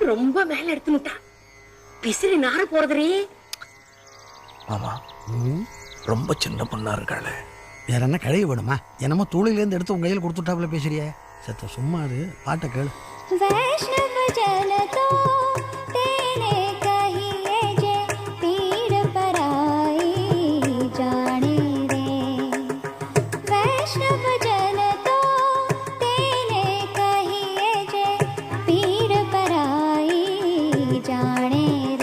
ரொம்ப மேல எடுத்துட்டா பிசிறு நார போறதுரே மாமா ரொம்ப சின்ன பொண்ணா இருக்காள. வேற என்ன கழுவி வேணுமா என்னமோ தூளிலேருந்து எடுத்து உங்க கையில் கொடுத்துட்டாப்புல பேசுறியே. செத்த சும்மா அது பாட்டை கேளு. வைஷ்ணவ ஜனதோ ஜானே ரே. வைஷ்ணவ जाने